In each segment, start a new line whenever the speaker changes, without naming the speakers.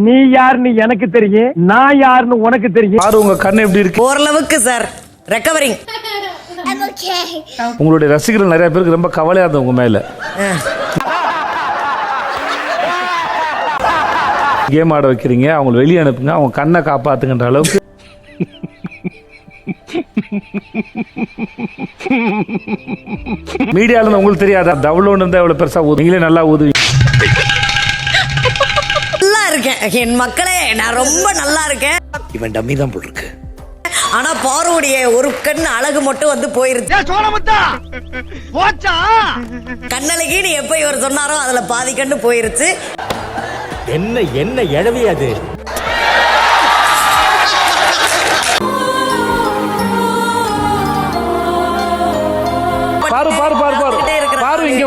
நீ யாருன்னு எனக்கு தெரியும் நான் யாருன்னு உனக்கு தெரியும்.
பாரு உங்க கண் எப்படி இருக்கு?
ஓரளவுக்கு சார் ரெக்கவரிங்
உங்களுடைய ரசிகர்கள் நிறைய பேருக்கு ரொம்ப கவலையா இருந்தது உங்க மேல. கேம் ஆட வைக்கிறீங்க அவங்களை வெளியே அனுப்புங்க அவங்க கண்ணை காப்பாத்துங்கன்ற அளவுக்கு. மீடியால இருந்து உங்களுக்கு தெரியாதா? டவுன்லோட் இருந்தா எவ்வளவு பெருசா ஊது. நீங்களே நல்லா ஊதுவீங்க.
நல்லா இருக்கேன். என் மக்களே நான் ரொம்ப நல்லா இருக்கேன்.
இவன் டம்மி தான் போட்டிருக்கு
ஆனா பாருடைய ஒரு கண் அழகு மட்டும் வந்து போயிருச்சு கண்ணழகின்னு எப்ப இவர் சொன்னாரோ அதுல பாதி கண்ணு போயிருச்சு.
என்ன என்ன எழவி அது?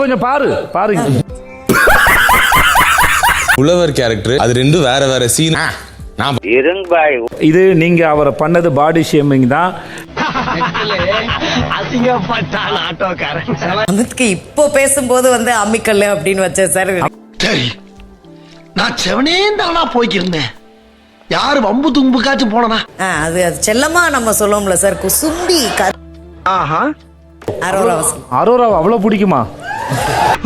கொஞ்சம் பாரு பாரு இங்க.
உழவர் கேரக்டர் அது ரெண்டும் வேற வேற சீன் நான்
இது நீங்க அவரை பண்ணது பாடி ஷேமிங் தான்.
இப்போ பேசும்போது வந்து அம்மிக்கல்லு அப்படின்னு வச்சேன் சார்.
சரி நான் செவனே தானா போய்க்கிருந்தேன். யாரு வம்பு தும்புக்காச்சும் போனனா?
ஆ, அது அது செல்லமா நம்ம சொல்லுவோம்ல சார். குசும்பி
ஆஹா.
அரோராவா அவ்வளோ பிடிக்குமா?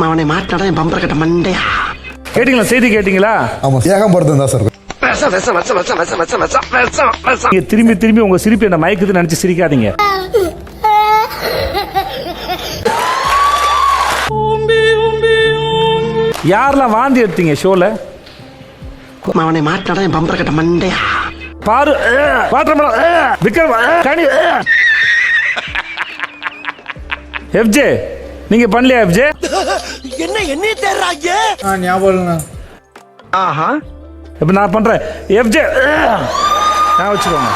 அவனை மாட்டாடா என் பம்பர் கட்ட மண்டையா?
கேட்டிங்களா? செய்தி கேட்டிங்களா?
ஆமா ஏகம்படுத்தம் தான் சார்
திரும்பி திரும்பி உங்க சிரிப்பு என்ன மயக்குதுன்னு நினைச்சு சிரிக்காதீங்க. யாரெல்லாம் வாந்தி எடுத்தீங்க ஷோல
அவனை மாட்டாடா என் பம்பர் கட்ட மண்டையா?
பாரு வாட்டர் விக்ரம் கனி எஃப்ஜே நீங்க பண்ணலையா எஃப்ஜே?
என்ன என்ன தேர்றாங்க
ஞாபகம் இல்லைண்ணா.
ஆஹா.
இப்ப நான் பண்றேன். எஃப்ஜே நான் வச்சுக்கோங்க.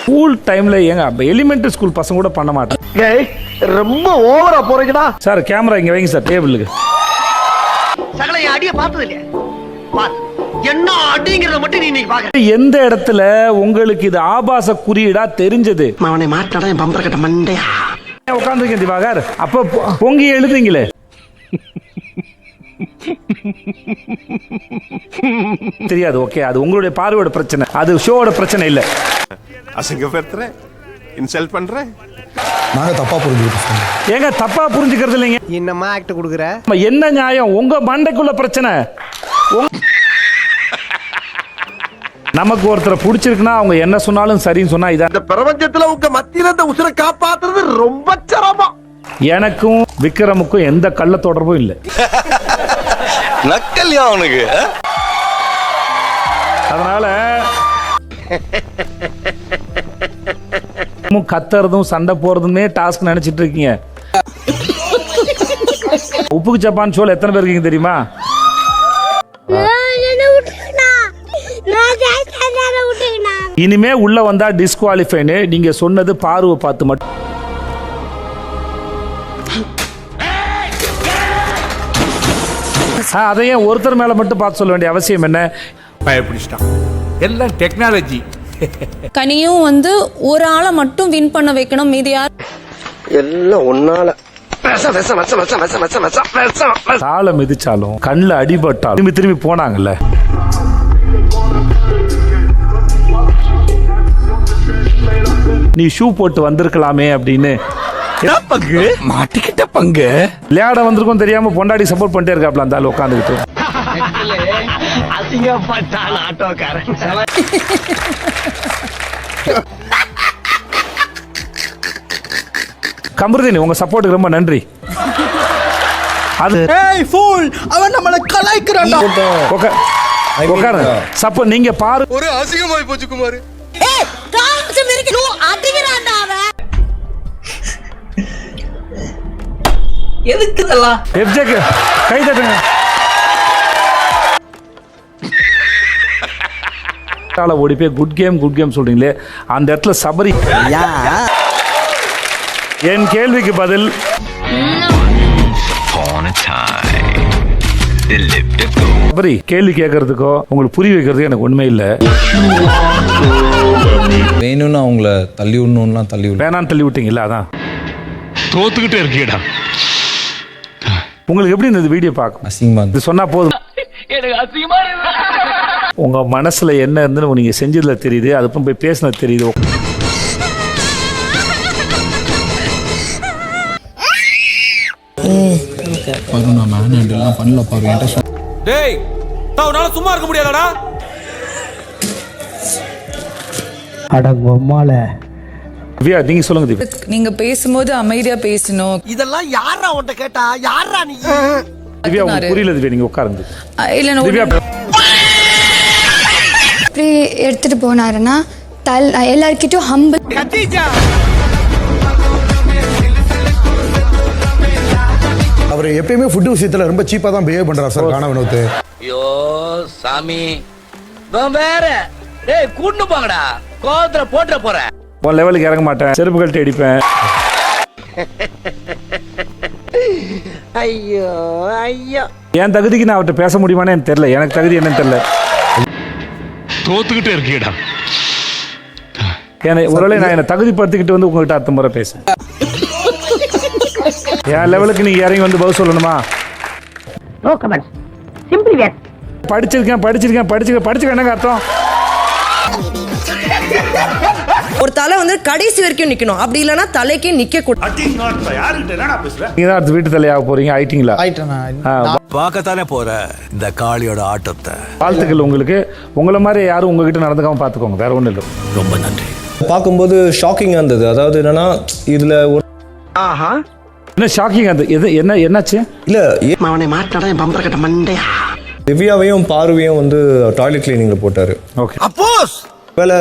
ஸ்கூல் டைம்ல ஏங்க எலிமெண்டரி ஸ்கூல் பசங்க கூட பண்ண மாட்டேன்.
ஏய் ரொம்ப ஓவரா போறீங்கடா.
சார் கேமரா இங்க வைங்க சார் டேபிளுக்கு
சகல என் அடிய பார்த்தது இல்லையா பார். என்ன அடிங்கிறத மட்டும் நீ இன்னைக்கு பாக்க.
எந்த இடத்துல உங்களுக்கு இது ஆபாச குறியீடா தெரிஞ்சது?
அவனை மாட்டாடா என் பம்பர கட்ட மண்டையா?
உட்காந்துருக்கேன் திவாகர். அப்ப பொங்கி எழுதுங்களே தெரியாது ஓகே. அது உங்களுடைய பார்வையோட பிரச்சனை. அது ஷோவோட பிரச்சனை இல்ல.
அசிங்கப்படுத்துற? இன்சல்ட் பண்ற?
நாங்க தப்பா புரிஞ்சுக்கிட்டோம்
ஏங்க தப்பா புரிஞ்சுக்கிறது இல்லைங்க?
என்னம்மா ஆக்ட் கொடுக்குற?
என்ன நியாயம்? உங்க மண்டைக்குள்ள பிரச்சனை. நமக்கு ஒருத்தரை பிடிச்சிருக்குன்னா அவங்க என்ன சொன்னாலும் சரின்னு சொன்னா இதான்.
இந்த பிரபஞ்சத்துல உங்க மத்தியில இந்த உசுரை காப்பாத்துறது ரொம்ப சிரமம்.
எனக்கும் விக்ரமுக்கும் எந்த கள்ள தொடர்பும் இல்லை.
நக்கல்யா அவனுக்கு
அதனால கத்துறதும் சண்டை போறதுமே டாஸ்க் நினைச்சிட்டு இருக்கீங்க. உப்புக்கு ஜப்பான் ஷோல எத்தனை பேர் இருக்கீங்க தெரியுமா? இனிமே உள்ள வந்தா டிஸ்குவாலிஃபைன்னு நீங்க சொன்னது பார்வை பார்த்து மட்டும். அதையே ஒருத்தர் மேல மட்டும் பார்த்து சொல்ல வேண்டிய அவசியம் என்ன?
பயப்பிடிச்சிட்டான். எல்லாம் டெக்னாலஜி
கனியும் வந்து ஒரு ஆளை மட்டும் வின் பண்ண வைக்கணும் மீதி யார்?
எல்லாம் ஒன்னால.
காலை மிதிச்சாலும் கண்ணில் அடிபட்டாலும் திரும்பி திரும்பி போனாங்கல்ல. நீ ஷூ போட்டு வந்திருக்கலாமே அப்படின்னு.
பங்கு? மாட்டிக்கிட்ட பங்கு.
விளையாட வந்திருக்கும் தெரியாம பொண்டாடி சப்போர்ட் பண்ணிட்டே இருக்காப்ல அந்த ஆள் உட்காந்துக்கிட்டு.
ஆட்டோக்காரன்.
கமருதீனி உங்க சப்போர்ட்டுக்கு ரொம்ப நன்றி. அது
ஏய் ஃபூல் அவன் நம்மள கலாய்க்கிறான்டா.
சப்போர்ட் நீங்க பாரு
ஒரு அசிங்கமாய் போச்சு குமார்.
எஃப்ஜேக்கு கை தட்டுங்க. ஆள ஓடி போய் குட் கேம் குட் கேம் சொல்றீங்களே அந்த இடத்துல சபரி என் கேள்விக்கு பதில் சபரி கேள்வி கேட்கறதுக்கோ உங்களுக்கு புரிய வைக்கிறதுக்கு எனக்கு உண்மை இல்லை.
வேணும்னு அவங்கள தள்ளி விடணும்லாம் தள்ளி விட
வேணான்னு தள்ளி விட்டீங்கல்ல அதான்.
தோத்துக்கிட்டே இருக்கீடா
உங்களுக்கு எப்படி இந்த வீடியோ பார்க்கும்
அசிங்கமா
இது சொன்னா போதும். உங்க மனசுல என்ன இருந்துன்னு நீங்க செஞ்சதுல தெரியுது அதுக்கும் போய் பேசினது தெரியுது.
டேய் உன்னால சும்மா இருக்க முடியாதடா?
அடங்கொம்மால
திவ்யா நீங்க சொல்லுங்க திவ்யா.
நீங்க பேசும்போது அமைதியா பேசணும்.
இதெல்லாம் யாரா உன்ட்ட கேட்டா? யாரா நீ?
திவ்யா உங்களுக்கு புரியல திவ்யா நீங்க உட்காருங்க.
அஹ் இல்ல நான்
திவ்யா
எப்படி எடுத்துட்டு போனாருன்னா தல் எல்லார்கிட்டயும் ஹம்பிள்
அவர் எப்பயுமே ஃபுட்டு விஷயத்துல ரொம்ப சீப்பா தான் பிஹேவ் பண்றாரு சார் காண வினோத்
ஐயோ சாமி. வேற. டேய் கூட்டு போங்கடா. கோவத்துல போட்டுற போறேன்
உன் லெவலுக்கு இறங்க மாட்டேன். செருப்பு கழட்டி அடிப்பேன்.
ஐயோ ஐயோ.
என் தகுதிக்கு நான் அவர்கிட்ட பேச முடியுமான்னு எனக்கு தெரியல. எனக்கு தகுதி என்னன்னு தெரியல.
தோத்துக்கிட்டே இருக்கீடா
ஏன்னா ஒருவேளை நான் என்னை தகுதிப்படுத்திக்கிட்டு வந்து உங்ககிட்ட அத்தனை முறை பேசுறேன். என் லெவலுக்கு நீங்க இறங்கி வந்து பதில் சொல்லணுமா?
நோ கமெண்ட் சிம்பிளி வேட்
படிச்சிருக்கேன் படிச்சிருக்கேன் படிச்சிருக்கேன் படிச்சிருக்கேன். என்னங்க அர்த்தம்?
ஒரு தலை வந்து கடைசி வரைக்கும் நிக்கணும். அப்படி இல்லைன்னா தலைக்கே நிக்க கூடாது.
நீங்க தான் அடுத்து வீட்டு தலையாக போறீங்க ஆயிட்டீங்களா
பார்க்கத்தானே போற இந்த காளியோட ஆட்டத்தை?
வாழ்த்துக்கள் உங்களுக்கு. உங்களை மாதிரி யாரும் உங்ககிட்ட நடந்துக்காம பாத்துக்கோங்க வேற ஒண்ணும் இல்லை.
ரொம்ப நன்றி.
பார்க்கும்போது ஷாக்கிங்கா இருந்தது. அதாவது என்னன்னா இதுல ஒரு
ஆஹா.
என்ன ஷாக்கிங் அது எது என்ன என்னாச்சு?
இல்ல
அவனை மாட்டாடா என் பம்பர கட்ட மண்டையா?
திவ்யாவையும் பார்வையும் வந்து டாய்லெட் கிளீனிங்ல போட்டாரு.
ஓகே
அப்போஸ்!
வேலை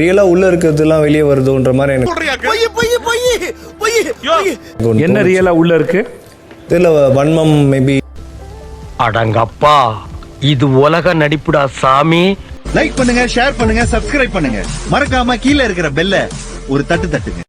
ரியலா உள்ள இருக்கிறதுலாம் வெளியே வருதுன்ற மாதிரி எனக்கு
பொய் பொய் பொய் பொய்
ஒண்ணு
என்ன. ரியலா உள்ள இருக்கு?
தெரியல வன்மம் மேபி
அடங்கப்பா. இது உலக நடிப்புடா சாமி.
லைக் பண்ணுங்க ஷேர் பண்ணுங்க சப்ஸ்கிரைப் பண்ணுங்க. மறக்காம கீழே இருக்கிற பெல்ல ஒரு தட்டு தட்டுங்க.